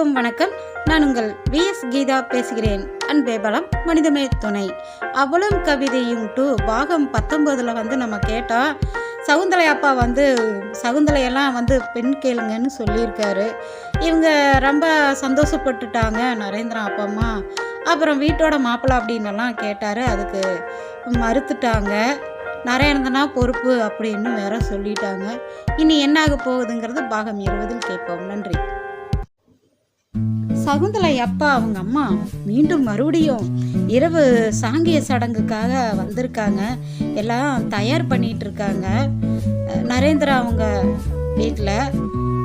அனைவருக்கும் வணக்கம். நான் உங்கள் வி எஸ் கீதா பேசுகிறேன். அன்பே பலம் மனிதமே துணை. அவளும் கவிதையும் டூ பாகம் பத்தொம்போதில் வந்து நம்ம கேட்டால் சகுந்தலை அப்பா வந்து சகுந்தலையெல்லாம் வந்து பெண் கேளுங்கன்னு சொல்லியிருக்காரு. இவங்க ரொம்ப சந்தோஷப்பட்டுட்டாங்க நரேந்திரன் அப்பா அம்மா. அப்புறம் வீட்டோட மாப்பிள்ளை அப்படின்னெல்லாம் கேட்டார். அதுக்கு மறுத்துட்டாங்க. நரேந்திரனா பொறுப்பு அப்படின்னு வேற சொல்லிட்டாங்க. இனி என்ன ஆக போகுதுங்கிறது பாகம் இருபதில் கேட்போம். நன்றி. சகுந்தலை அப்பா அவங்க அம்மா மீண்டும் மறுபடியும் இரவு சாங்கிய சடங்குக்காக வந்திருக்காங்க. எல்லாம் தயார் பண்ணிட்டு இருக்காங்க நரேந்திரா அவங்க வீட்டில்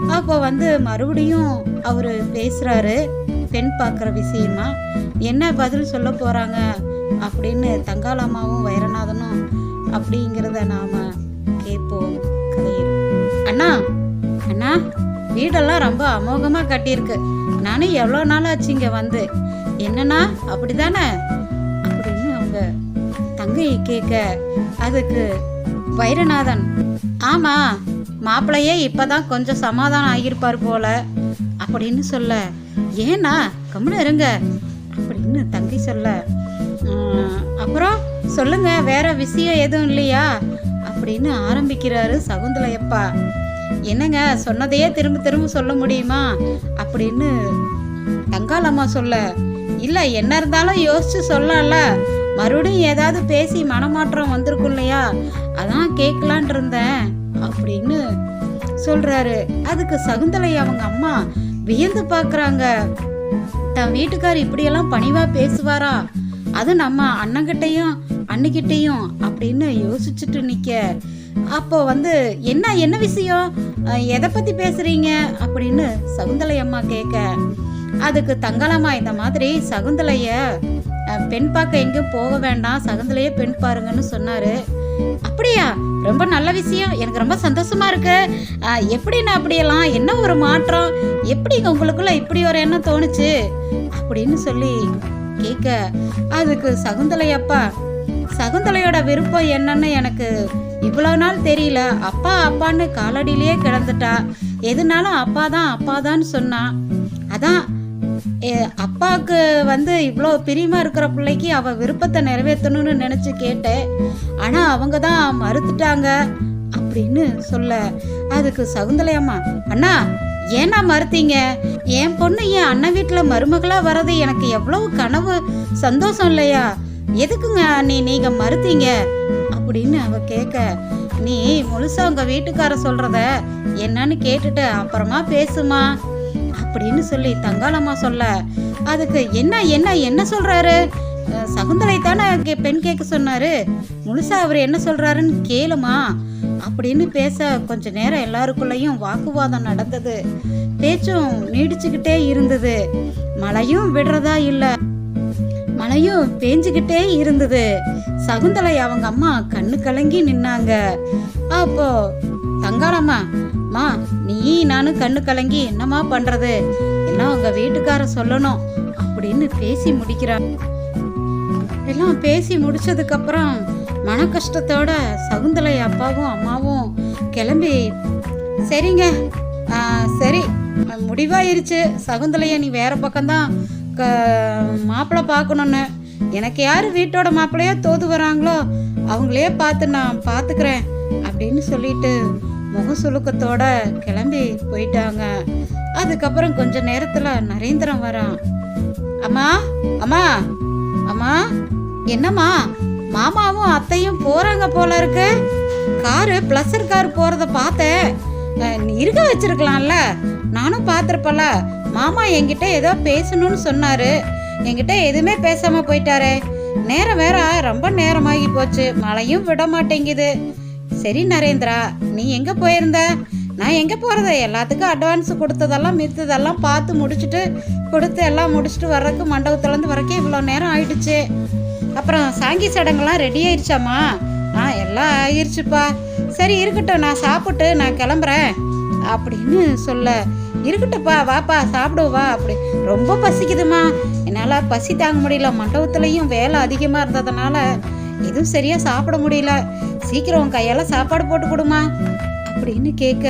அப்போ வந்து மறுபடியும் அவர் பேசுகிறாரு பெண் பார்க்குற விஷயமா? என்ன பதில் சொல்ல போகிறாங்க அப்படின்னு தங்காளம்மாவும் வைரநாதனும் அப்படிங்கிறத நாம் கேட்போம் கதையில். அண்ணா அண்ணா வீடெல்லாம் ரொம்ப அமோகமாக கட்டியிருக்கு. நானும் எவ்வளோ நாள் ஆச்சு இங்கே வந்து? என்னண்ணா? அப்படிதானே அப்படின்னு அவங்க தங்கை கேட்க அதுக்கு வைரநாதன் ஆமா மாப்பிள்ளையே இப்போதான் கொஞ்சம் சமாதானம் ஆகியிருப்பார் போல அப்படின்னு சொல்ல ஏண்ணா கம்முன்னு இருங்க அப்படின்னு தங்கை சொல்ல அப்புறம் சொல்லுங்க வேற விஷயம் எதுவும் இல்லையா? அப்படின்னு ஆரம்பிக்கிறாரு சகுந்தலையப்பா. என்னங்க சொன்னதையே திரும்ப திரும்ப சொல்ல முடியுமா? அப்படின்னு தங்காளம்மா சொல்ல இல்லை என்ன இருந்தாலும் யோசிச்சு சொல்லலாம்ல மறுபடியும் ஏதாவது பேசி மனமாற்றம் வந்திருக்கும் இல்லையா? அதான் கேட்கலான் இருந்தேன் அப்படின்னு சொல்றாரு. அதுக்கு சகுந்தலை அவங்க அம்மா வியந்து பார்க்குறாங்க தன் வீட்டுக்கார் இப்படியெல்லாம் பணிவா பேசுவாரா? அது நம்ம அண்ணங்கிட்டையும் அண்ணிக்கிட்டையும் அப்படின்னு யோசிச்சுட்டு நிக்க. அப்போ வந்து என்ன என்ன விஷயம்? எதை பத்தி பேசுறீங்க? அப்படின்னு சகுந்தலை அம்மா கேட்க அதுக்கு தங்கலம்மா இந்த மாதிரி சகுந்தலைய பெண் பார்க்க எங்கேயும் போக வேண்டாம் சகுந்தலையே பெண் பாருங்கன்னு சொன்னாரு. அப்படியா? ரொம்ப நல்ல விஷயம். எனக்கு ரொம்ப சந்தோஷமா இருக்கு. எப்படின்னு எப்படிண்ணா அப்படியெல்லாம்? என்ன ஒரு மாற்றம்? எப்படிங்க உங்களுக்குள்ள இப்படி ஒரு எண்ணம் தோணுச்சு? அப்படின்னு சொல்லி கேட்க அதுக்கு சகுந்தலை அப்பா சகுந்தலையோட விருப்பம் என்னன்னு எனக்கு இவ்வளோ நாள் தெரியல. அப்பா அப்பான்னு காலடியிலேயே கிடந்துட்டா. எதுனாலும் அப்பா தான் அப்பா தான் சொன்னான் அதான் எ, அப்பாவுக்கு வந்து இவ்வளோ பிரியமாக இருக்கிற பிள்ளைக்கு அவள் விருப்பத்தை நிறைவேற்றணும்னு நினச்சி கேட்டேன். ஆனால் அவங்க தான் மறுத்துட்டாங்க அப்படின்னு சொல்ல. அதுக்கு சகுந்தலையம்மா அண்ணா ஏன்னா மறுத்தீங்க? என் பொண்ணு என் அண்ணன் வீட்டில் மருமகளாக வர்றது எனக்கு எவ்வளவு கனவு சந்தோஷம் இல்லையா? எதுக்குங்க நீ நீங்க மறுத்தீங்க? அப்படின்னு அவ கேட்க நீ முழுசா உங்க வீட்டுக்கார சொல்றத என்னன்னு கேட்டுட்டு அப்புறமா பேசுமா? அப்படின்னு சொல்லி தங்காளம்மா சொல்ல அதுக்கு என்ன என்ன என்ன சொல்றாரு? சகுந்தலை தானே கே- பெண் கேட்க சொன்னாரு. முழுசா அவர் என்ன சொல்றாருன்னு கேளுமா? அப்படின்னு பேச கொஞ்ச நேரம் எல்லாருக்குள்ளேயும் வாக்குவாதம் நடந்தது. பேச்சும் நீடிச்சுக்கிட்டே இருந்தது. மழையும் விடுறதா இல்லை. மழையும் பேஞ்சுக்கிட்டே இருந்தது. சகுந்தலை அவங்க அம்மா கண்ணு கலங்கி நின்னாங்க. அப்போ தங்காளம்மா மா நீ நானும் கண்ணு கலங்கி என்னம்மா பண்றது? எல்லாம் உங்க வீட்டுக்கார சொல்லணும் அப்படின்னு பேசி முடிக்கிறாங்க எல்லாம் பேசி முடிச்சதுக்கு அப்புறம் மன கஷ்டத்தோட சகுந்தலை அப்பாவும் அம்மாவும் கிளம்பி சரிங்க சரி முடிவாயிருச்சு. சகுந்தலைய நீ வேற பக்கம்தான் க மாப்பிள்ளை பார்க்கணுன்னு. எனக்கு யார் வீட்டோட மாப்பிள்ளையோ தோது வராங்களோ அவங்களே பார்த்து நான் பார்த்துக்கிறேன் அப்படின்னு சொல்லிட்டு முக சுலுக்கத்தோட கிளம்பி போயிட்டாங்க. அதுக்கப்புறம் கொஞ்ச நேரத்தில் நரேந்திரன் வரான். அம்மா அம்மா அம்மா என்னம்மா? மாமாவும் அத்தையும் போகிறாங்க போல இருக்கு. காரு ப்ளஸர் கார் போகிறத பார்த்தேன். இருக்க வச்சிருக்கலாம்ல. நானும் பார்த்துருப்பல மாமா என்கிட்ட ஏதோ பேசணும்னு சொன்னாரு. என்கிட்ட எதுவுமே பேசாம போயிட்டாரே. நேரம் வேற ரொம்ப நேரமாகி போச்சு. மழையும் விட மாட்டேங்குது. சரி நரேந்திரா நீ எங்கே போயிருந்த? நான் எங்கே போகிறத எல்லாத்துக்கும் அட்வான்ஸ் கொடுத்ததெல்லாம் மித்ததெல்லாம் பார்த்து முடிச்சுட்டு கொடுத்து எல்லாம் முடிச்சுட்டு வர்றதுக்கு மண்டபத்துலேருந்து வரைக்கும் இவ்வளோ நேரம் ஆயிடுச்சு. அப்புறம் சாங்கி சடங்கெல்லாம் ரெடி ஆயிடுச்சாம்மா ஆ எல்லாம் ஆயிடுச்சுப்பா சரி இருக்கட்டும் நான் சாப்பிட்டு நான் கிளம்புறேன். அப்படின்னு சொல்ல இருக்கட்டப்பா வாப்பா சாப்பிடுவா அப்படி. ரொம்ப பசிக்குதுமா என்னால் பசி தாங்க முடியல. மண்டபத்துலேயும் வேலை அதிகமாக இருந்ததுனால எதுவும் சரியாக சாப்பிட முடியல. சீக்கிரம் உன் கையால் சாப்பாடு போட்டு கொடுமா அப்படின்னு கேட்க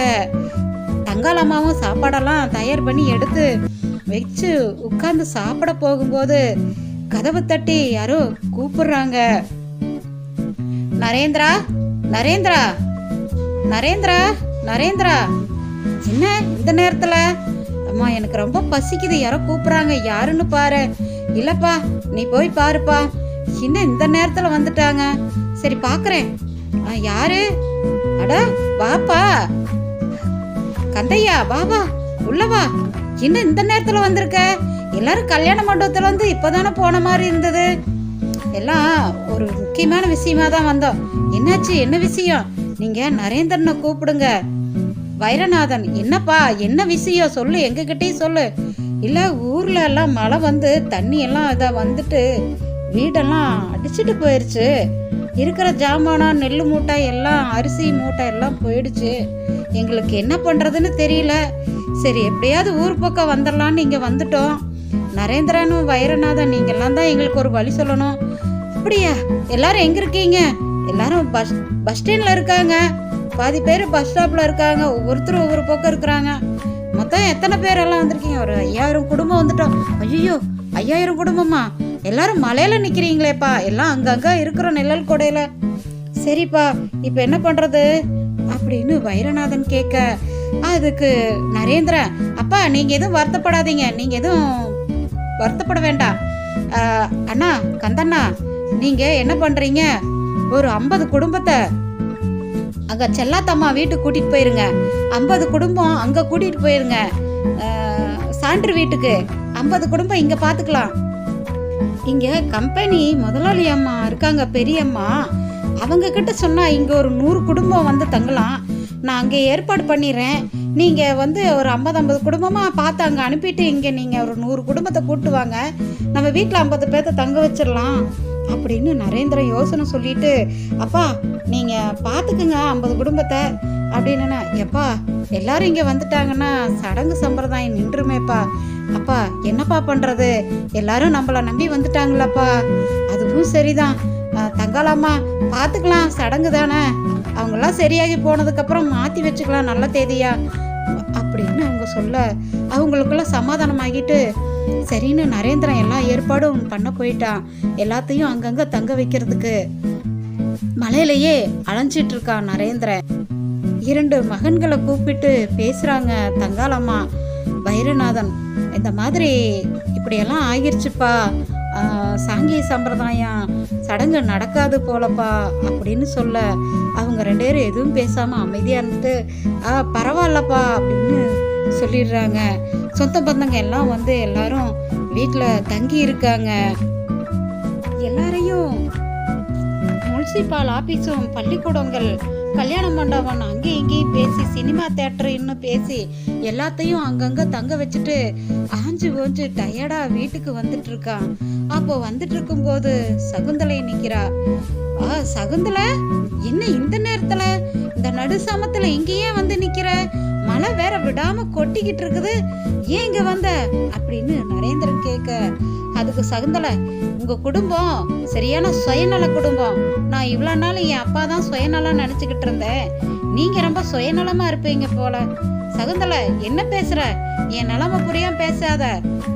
தங்காளம்மாவும் சாப்பாடெல்லாம் தயார் பண்ணி எடுத்து வச்சு உட்காந்து சாப்பிட போகும்போது கதவை தட்டி யாரோ கூப்பிடுறாங்க. நரேந்திரா நரேந்திரா நரேந்திரா நரேந்திரா. என்ன இந்த நேரத்துல? அம்மா எனக்கு ரொம்ப பசிக்குது. யாரோ கூப்பிடுறாங்க. யாருன்னு பாரு. இல்லப்பா நீ போய் பாருப்பா. என்ன இந்த நேரத்துல வந்துட்டாங்க? சரி பாக்குறேன். ஆ, யாரு? அட வாப்பா. கந்தையா வா வா. உள்ள வா. என்ன இந்த நேரத்துல வந்திருக்க? எல்லாரும் கல்யாண மண்டபத்துல வந்து இப்பதானே போன மாதிரி இருந்தது? எல்லாம் ஒரு முக்கியமான விஷயமா தான் வந்தோம். என்னாச்சு? என்ன விஷயம்? நீங்க நரேந்திரனை கூப்பிடுங்க. வைரநாதன் என்னப்பா என்ன விஷயம்? சொல்லு எங்ககிட்டயும் சொல்லு. இல்ல ஊர்ல எல்லாம் மழை வந்து தண்ணி எல்லாம் இதை வந்துட்டு வீடெல்லாம் அடிச்சுட்டு போயிருச்சு. இருக்கிற ஜாமானா நெல் மூட்டை எல்லாம் அரிசி மூட்டை எல்லாம் போயிடுச்சு. எங்களுக்கு என்ன பண்றதுன்னு தெரியல. சரி எப்படியாவது ஊர் பக்கம் வந்துடலான்னு இங்கே வந்துட்டோம். நரேந்திரனும் வைரநாதன் நீங்கள்லாம் தான் எங்களுக்கு ஒரு வழி சொல்லணும். அப்படியா? எல்லாரும் எங்க இருக்கீங்க? எல்லாரும் பஸ் பஸ் ஸ்டாண்ட்ல இருக்காங்க. பாதி பேர் பஸ் ஸ்டாப்பில் இருக்காங்க. ஒவ்வொருத்தரும் ஒவ்வொரு பக்கம் இருக்கிறாங்க. மொத்தம் எத்தனை பேர் எல்லாம் வந்திருக்கீங்க? ஒரு ஐயாயிரம் குடும்பம் வந்துட்டோம். ஐயோ ஐயாயிரம் குடும்பமா? எல்லாரும் மலையில் நிற்கிறீங்களேப்பா எல்லாம் அங்கங்கே இருக்கிறோம் நிழல் கொடையில். சரிப்பா இப்போ என்ன பண்ணுறது அப்படின்னு வைரநாதன் கேட்க அதுக்கு நரேந்திரன் அப்பா நீங்கள் எதுவும் வருத்தப்படாதீங்க. நீங்கள் எதுவும் வருத்தப்பட வேண்டாம். அண்ணா கந்தண்ணா நீங்கள் என்ன பண்ணுறீங்க ஒரு ஐம்பது குடும்பத்தை அங்க செல்லாத்தம்மா வீட்டுக்கு கூட்டிட்டு போயிருங்க. ஐம்பது குடும்பம் அங்க கூட்டிட்டு போயிருங்க. சான்று வீட்டுக்கு. ஐம்பது குடும்பம் இங்க பாத்துக்கலாம். இங்க கம்பெனி முதலாளி அம்மா இருக்காங்க பெரியம்மா. அவங்க கிட்ட சொன்னா இங்க ஒரு நூறு குடும்பம் வந்து தங்கலாம். நான் அங்கே ஏற்பாடு பண்ணிடுறேன் நீங்க வந்து ஒரு ஐம்பது ஐம்பது குடும்பமா பார்த்து அங்கே அனுப்பிட்டு இங்க நீங்க ஒரு நூறு குடும்பத்தை கூட்டுவாங்க நம்ம வீட்டில் ஐம்பது பேர்த்த தங்க வச்சிடலாம். அப்படின்னு நரேந்திரன் யோசனை சொல்லிட்டு அப்பா நீங்கள் பார்த்துக்குங்க ஐம்பது குடும்பத்தை அப்படின்னு எப்பா எல்லாரும் இங்கே வந்துட்டாங்கன்னா சடங்கு சம்பிரதாயம் நின்றுமேப்பா. அப்பா என்னப்பா பண்ணுறது எல்லாரும் நம்மளை நம்பி வந்துட்டாங்களப்பா. அதுவும் சரிதான். தங்கலாமா பார்த்துக்கலாம் சடங்கு தானே. அவங்கெல்லாம் சரியாகி போனதுக்கப்புறம் மாற்றி வச்சுக்கலாம் நல்ல தேதியா? அப்படின்னு அவங்க சொல்ல அவங்களுக்குள்ள சமாதானமாகிட்டு சரின்னு நரேந்திரன் எல்லா ஏற்பாடும் பண்ண போயிட்டான். எல்லாத்தையும் அங்கங்க தங்க வைக்கிறதுக்கு. மலையிலேயே அலைஞ்சிட்டு இருக்கான் நரேந்திரன். இரண்டு மகன்களை கூப்பிட்டு பேசுறாங்க தங்காளம்மா. வைரநாதன் இந்த மாதிரி இப்படியெல்லாம் ஆகிருச்சுப்பா. சாங்கிய சம்பிரதாயம் சடங்கு நடக்காது போலப்பா அப்படின்னு சொல்ல அவங்க ரெண்டு பேரும் எதுவும் பேசாம அமைதியா இருந்துட்டு ஆ பரவாயில்லப்பா அப்படின்னு சொல்லிடுறாங்க. சொந்த பந்தங்க எல்லாம் வந்து எல்லாரும் வீட்டில் தங்கி இருக்காங்க. எல்லாரையும் முனிசிபால் ஆபீஸும் பள்ளிக்கூடங்கள் கல்யாண மண்டபம் அங்கேயும் இங்கேயும் பேசி சினிமா தேட்டர் இன்னும் பேசி எல்லாத்தையும் அங்கங்கே தங்க வச்சுட்டு ஆஞ்சு ஓஞ்சு டயர்டா வீட்டுக்கு வந்துட்டு இருக்கான். அப்போ வந்துட்டு இருக்கும்போது சகுந்தலை நிக்கிறா. ஆ சகுந்தலை என்ன இந்த நேரத்துல? இந்த நடு சமத்துல இங்கேயே வந்து நிக்கிற? மழை வேற விடாம கொட்டிக்கிட்டு இருக்குது. ஏன் இங்க வந்த? அப்படின்னு நரேந்திரன் கேட்க அதுக்கு சகுந்தலை உங்க குடும்பம் சரியான சுயநல குடும்பம். நான் இவ்வளோ நாள் என் அப்பா தான் சுயநலம் நினச்சிக்கிட்டு இருந்தேன். நீங்க ரொம்ப சுயநலமா இருப்பீங்க போல. சகுந்தலை என்ன பேசுற? என் நிலைமை புரியாம பேசாத.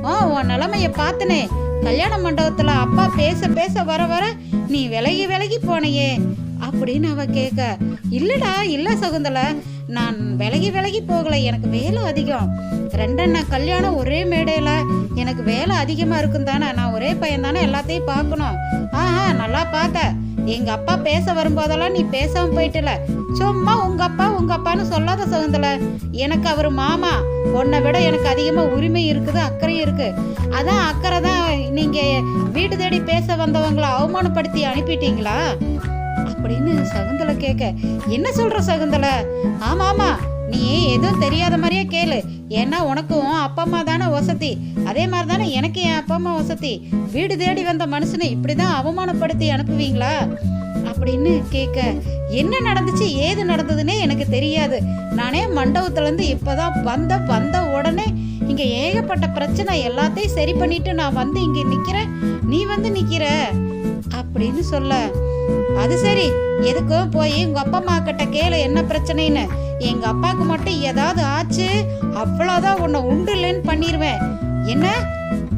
ஓ உன் நிலைமைய பார்த்துனே. கல்யாண மண்டபத்துல அப்பா பேச பேச வர வர நீ விலகி விலகி போனையே. அப்படின்னு அவ கேட்க இல்லடா இல்ல சகுந்தலை. நான் விலகி விலகி போகல. எனக்கு வேலை அதிகம். ரெண்டண்ணா கல்யாணம் ஒரே மேடையில. எனக்கு வேலை அதிகமா இருக்கும் தானே. நான் ஒரே பையன் தானே. எல்லாத்தையும் பார்க்கணும். ஆஹா நல்லா பார்த்த. எங்க அப்பா பேச வரும்போதெல்லாம் நீ பேசாம போயிட்டல. சும்மா உங்க அப்பா உங்க அப்பான்னு சொல்லாத சகுந்தல. எனக்கு அவர் மாமா. உன்னை விட எனக்கு அதிகமா உரிமை இருக்குது அக்கறை இருக்கு. அதான் அக்கறை தான் நீங்க வீடு தேடி பேச வந்தவங்களை அவமானப்படுத்தி அனுப்பிட்டீங்களா? அப்படின்னு சகுந்தலை கேட்க என்ன சொல்ற சகுந்தலை? ஆமா ஆமா நீ எதுவும் தெரியாத மாதிரியே கேளு. ஏன்னா உனக்கும் அப்பா அம்மா தானே வசதி. அதே மாதிரி தானே எனக்கு என் அப்பா அம்மா வசதி. வீடு தேடி வந்த மனுஷனை இப்படிதான் அவமானப்படுத்தி அனுப்புவீங்களா? அப்படின்னு கேட்க என்ன நடந்துச்சு? ஏது நடந்ததுன்னே எனக்கு தெரியாது. நானே மண்டபத்துலேருந்து இப்போதான் வந்த வந்த உடனே இங்கே ஏகப்பட்ட பிரச்சனை எல்லாத்தையும் சரி பண்ணிட்டு நான் வந்து இங்கே நிற்கிறேன் நீ வந்து நிற்கிற அப்படின்னு சொல்ல அது சரி. எதுக்கும் போய் உங்க அப்பா அம்மா கிட்ட கேளு என்ன பிரச்சனைன்னு. எங்க அப்பாவுக்கு மட்டும் ஏதாவது ஆச்சு அவ்வளோதான் உன்னை உண்டு இல்லைன்னு பண்ணிடுவேன் என்ன?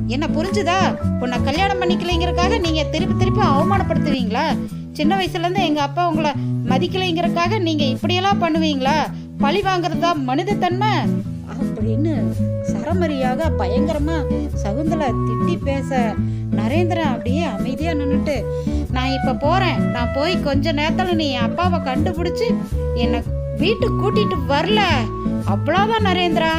என்ன புரிஞ்சுதா? உன்னை கல்யாணம் பண்ணிக்கலைங்கிறக்காக நீங்க திருப்பி திருப்பி அவமானப்படுத்துவீங்களா? சின்ன வயசுல இருந்து எங்க அப்பா உங்களை மதிக்கலைங்கிறக்காக நீங்க இப்படியெல்லாம் பண்ணுவீங்களா? பழி வாங்குறது மனித தன்மை? அப்படின்னு சரமரியாக பயங்கரமா சகுந்தலா திட்டி பேச நரேந்திரா அப்படியே அமைதியாக நின்றுட்டு நான் இப்போ போகிறேன் நான் போய் கொஞ்ச நேரத்தில் நீ என் அப்பாவை கண்டுபிடிச்சி என்னை வீட்டுக்கு கூட்டிகிட்டு வரல. அவ்வளோதான் நரேந்திரா.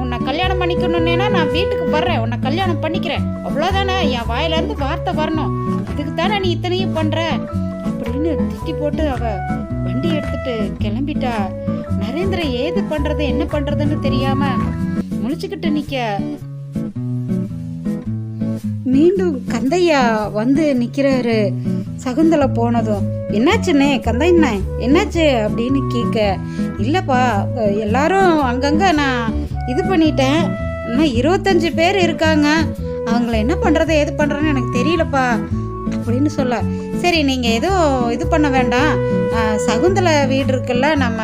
உன்னை கல்யாணம் பண்ணிக்கணும்னா நான் வீட்டுக்கு வர்றேன். உன்னை கல்யாணம் பண்ணிக்கிறேன். அவ்வளோதானே என் வாயிலேருந்து வார்த்தை வரணும். இதுக்கு தானே நீ இத்தனையும் பண்ணுற அப்படின்னு திட்டி போட்டு அவ வண்டி எடுத்துட்டு கிளம்பிட்டா. நரேந்திர ஏது பண்ணுறது என்ன பண்ணுறதுன்னு தெரியாமல் முழிச்சுக்கிட்டு நிற்க மீண்டும் கந்தையா வந்து நிக்கிறாரு. சகுந்தலை போனதும் என்னாச்சுண்ணே கந்தையண்ணே என்னாச்சு? அப்படின்னு கேட்க இல்லைப்பா எல்லாரும் அங்கங்க நான் இது பண்ணிட்டேன். இன்னும் இருபத்தஞ்சு பேர் இருக்காங்க. அவங்கள என்ன பண்ணுறது எது பண்ணுறதுன்னு எனக்கு தெரியலப்பா அப்படின்னு சொல்ல சரி நீங்கள் எதுவும் இது பண்ண வேண்டாம். சகுந்தலை வீடு இருக்குல்ல நம்ம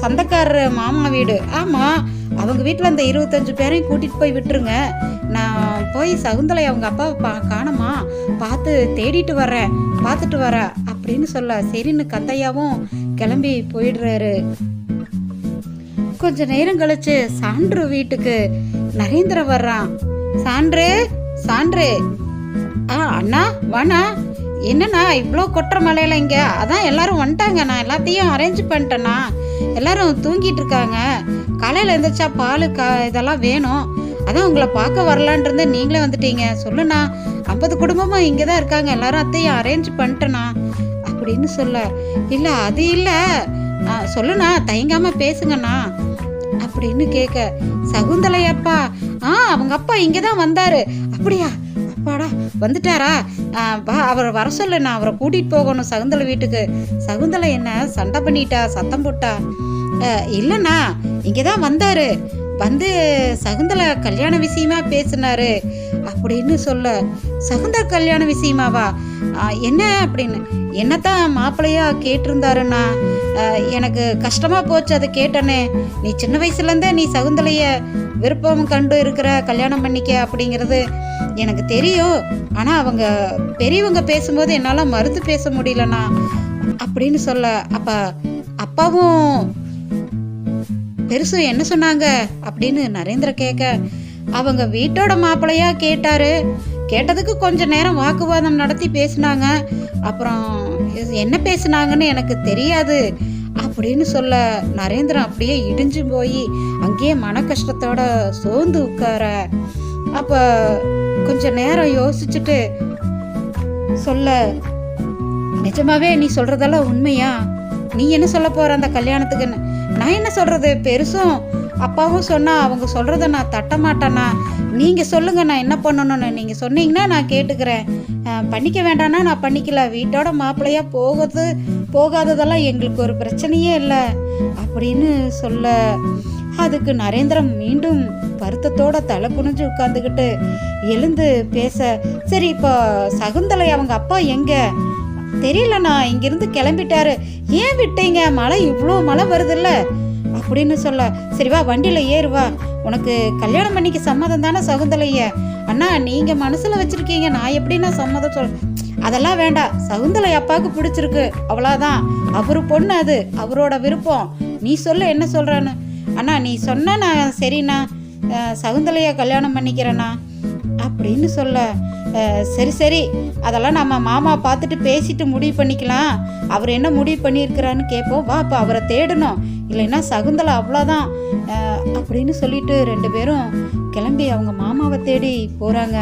சொந்தக்காரர் மாமா வீடு. ஆமாம் அவங்க வீட்டில் அந்த இருபத்தஞ்சு பேரையும் கூட்டிகிட்டு போய் விட்டுருங்க. நான் போய் சகுந்தலை அவங்க அப்பாவை பா காணமா? பார்த்து தேடிட்டு வரேன் பார்த்துட்டு வரேன் அப்படின்னு சொல்ல சரின்னு கத்தையாவும் கிளம்பி போயிடுறாரு. கொஞ்ச நேரம் கழிச்சு சான்று வீட்டுக்கு நரேந்திர வர்றான். சான்று சான்று. ஆ அண்ணா வாண்ணா. என்னண்ணா இவ்வளோ கொட்டுற மலையில இங்க? அதான் எல்லாரும் வந்துட்டாங்க. நான் எல்லாத்தையும் அரேஞ்ச் பண்ணிட்டேண்ணா. எல்லாரும் தூங்கிட்டு இருக்காங்க. காலையில் எழுந்திரிச்சா பால் க இதெல்லாம் வேணும். அதான் உங்களை பார்க்க வரலான் இருந்தேன். நீங்களே வந்துட்டீங்க. சொல்லுண்ணா ஐம்பது குடும்பமும் இங்கே தான் இருக்காங்க. எல்லாரும் அத்தையும் அரேஞ்ச் பண்ணிட்டேண்ணா. அப்படின்னு சொல்ல இல்லை அது இல்லை. சொல்லுண்ணா தயங்காமல் பேசுங்கண்ணா. அப்படின்னு கேட்க சகுந்தலை அப்பா ஆ அவங்க அப்பா இங்கே தான் வந்தார். அப்படியா? அப்பாடா வந்துட்டாரா? வா அவரை வர சொல்லு நான் அவரை கூட்டிட்டு போகணும் சகுந்தலை வீட்டுக்கு. சகுந்தலை என்ன சண்டை பண்ணிட்டா சத்தம் போட்டா. இல்லைண்ணா இங்கே தான் வந்தாரு. வந்து சகுந்தலை கல்யாண விஷயமா பேசினாரு. அப்படின்னு சொல்ல சகுந்தலை கல்யாண விஷயமாவா? என்ன அப்படின்னு. என்னத்தான் மாப்பிள்ளையா கேட்டிருந்தாருண்ணா. எனக்கு கஷ்டமா போச்சு அதை கேட்டனே. நீ சின்ன வயசுலேருந்தே நீ சகுந்தலைய விருப்பம் கண்டு இருக்கிற கல்யாணம் பண்ணிக்க அப்படிங்கிறது எனக்கு தெரியும். ஆனால் அவங்க பெரியவங்க பேசும்போது என்னால் மறுத்து பேச முடியலண்ணா. அப்படின்னு சொல்ல அப்போ அப்பாவும் பெருசு என்ன சொன்னாங்க அப்படின்னு நரேந்திர கேட்க அவங்க வீட்டோட மாப்பிள்ளையா? கேட்டாரு. கேட்டதுக்கு கொஞ்ச நேரம் வாக்குவாதம் நடத்தி பேசினாங்க. அப்புறம் இது என்ன பேசினாங்கன்னு எனக்கு தெரியாது அப்படின்னு சொல்ல நரேந்திரன் அப்படியே இடிஞ்சு போய் அங்கேயே மன கஷ்டத்தோட சோர்ந்து உட்கார அப்ப கொஞ்ச நேரம் யோசிச்சுட்டு சொல்ல நிஜமாவே நீ சொல்றதெல்லாம் உண்மையா? நீ என்ன சொல்ல போற அந்த கல்யாணத்துக்குன்னு? நான் என்ன சொல்கிறது பெருசும் அப்பாவும் சொன்னால் அவங்க சொல்கிறத நான் தட்ட மாட்டேனா நீங்கள் சொல்லுங்கள் நான் என்ன பண்ணணும்னு. நீங்கள் சொன்னீங்கன்னா நான் கேட்டுக்கிறேன். பண்ணிக்க வேண்டாம்னா நான் பண்ணிக்கல. வீட்டோட மாப்பிள்ளையாக போகிறது போகாததெல்லாம் எங்களுக்கு ஒரு பிரச்சனையே இல்லை அப்படின்னு சொல்ல அதுக்கு நரேந்திரன் மீண்டும் வருத்தத்தோட தலை குனிஞ்சு உட்காந்துக்கிட்டு எழுந்து பேச சரி இப்போ சகுந்தலை அவங்க அப்பா எங்கே? தெரியலண்ணா இங்கிருந்து கிளம்பிட்டாரு. ஏன் விட்டீங்க? மழை இவ்வளோ மழை வருதுல்ல? அப்படின்னு சொல்ல சரி வா வண்டியில் ஏறுவா உனக்கு கல்யாணம் பண்ணிக்க சம்மதம் தானே சகுந்தலைய? அண்ணா நீங்கள் மனசில் வச்சுருக்கீங்க. நான் எப்படின்னா சம்மதம் சொல் அதெல்லாம் வேண்டாம். சகுந்தலை அப்பாவுக்கு பிடிச்சிருக்கு. அவ்வளோதான் அவர் பொண்ணு அது. அவரோட விருப்பம். நீ சொல்ல என்ன சொல்கிறான்னு அண்ணா நீ சொன்ன நான் சரிண்ணா. சகுந்தலையை கல்யாணம் பண்ணிக்கிறேண்ணா. அப்படின்னு சொல்ல சரி சரி. அதெல்லாம் நம்ம மாமா பார்த்துட்டு பேசிட்டு முடிவு பண்ணிக்கலாம். அவர் என்ன முடிவு பண்ணியிருக்கிறான்னு கேட்போம். வா அப்போ அவரை தேடணும். இல்லைன்னா சகுந்தலை அவ்வளோதான். அப்படின்னு சொல்லிட்டு ரெண்டு பேரும் கிளம்பி அவங்க மாமாவை தேடி போகிறாங்க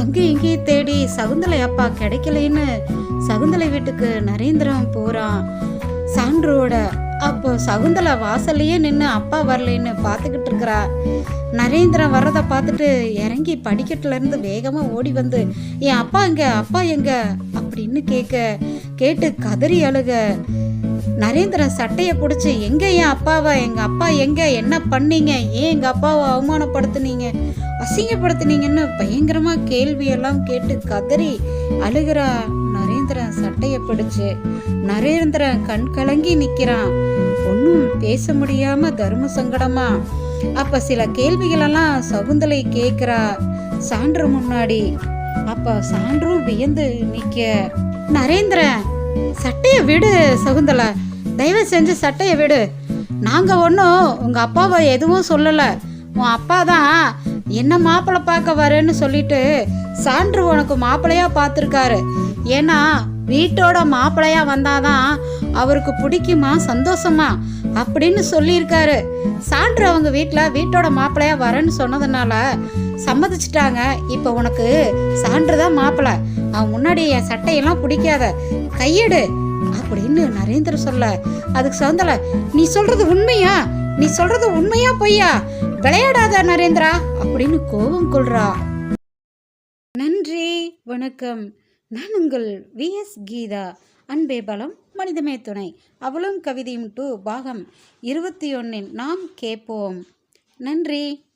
அங்கேயும் இங்கேயும் தேடி சகுந்தலை அப்பா கிடைக்கலைன்னு சகுந்தலை வீட்டுக்கு நரேந்திரன் போகிறான் சான்றோட அப்போ சகுந்தலா வாசல்லையே நின்று அப்பா வரலைன்னு பார்த்துக்கிட்டு இருக்கிறா. நரேந்திரன் வர்றதை பார்த்துட்டு இறங்கி படிக்கட்டுலேருந்து வேகமாக ஓடி வந்து என் அப்பா எங்க? அப்பா எங்க? அப்படின்னு கேட்க கேட்டு கதறி அழுக. நரேந்திரன் சட்டையை பிடிச்சி எங்க என் அப்பாவை? எங்கள் அப்பா எங்க? என்ன பண்ணீங்க? ஏன் எங்கள் அப்பாவை அவமானப்படுத்துனீங்க? அசிங்கப்படுத்துனீங்கன்னு பயங்கரமாக கேள்வியெல்லாம் கேட்டு கதறி அழுகிறா. நரேந்திரன் சட்டையை பிடிச்சு நரேந்திரன் கண் கலங்கி நிக்கிறான். ஒன்றும் பேச முடியாம தர்ம சங்கடமா? அப்ப சில கேள்விகளெல்லாம் சகுந்தலை கேட்குறா. சான்று முன்னாடி அப்ப சான்றும் வியந்து நிக்க. நரேந்திரன் சட்டையை விடு சகுந்தலா. தயவு செஞ்சு சட்டையை விடு. நாங்க ஒன்றும் உங்க அப்பாவை எதுவும் சொல்லல. உன் அப்பா தான் என்ன மாப்பிள்ளை பார்க்க வரேன்னு சொல்லிட்டு சான்று உனக்கு மாப்பிள்ளையா பார்த்துருக்காரு. ஏன்னா வீட்டோட மாப்பிள்ளையா வந்தாதான் அவருக்கு பிடிக்குமா சந்தோஷமா அப்படின்னு சொல்லியிருக்காரு. சான்று அவங்க வீட்டில் வீட்டோட மாப்பிள்ளையா வரேன்னு சொன்னதுனால சம்மதிச்சிட்டாங்க. இப்போ உனக்கு சான்று தான் மாப்பிள்ளை அவன் முன்னாடி என் சட்டையெல்லாம் பிடிக்காத. கையெடு அப்படின்னு நரேந்திர சொல்ல அதுக்கு சவுந்தல நீ சொல்றது உண்மையா? நீ சொல்றது உண்மையா பொய்யா? விளையாடாத நரேந்திரா அப்படின்னு கோபம் கொள்றா. நன்றி வணக்கம். நான் உங்கள் விஎஸ் கீதா. அன்பே பலம் மனிதமே துணை. அவளும் கவிதையும் டூ பாகம் இருபத்தி ஒன்னில் நாம் கேட்போம். நன்றி.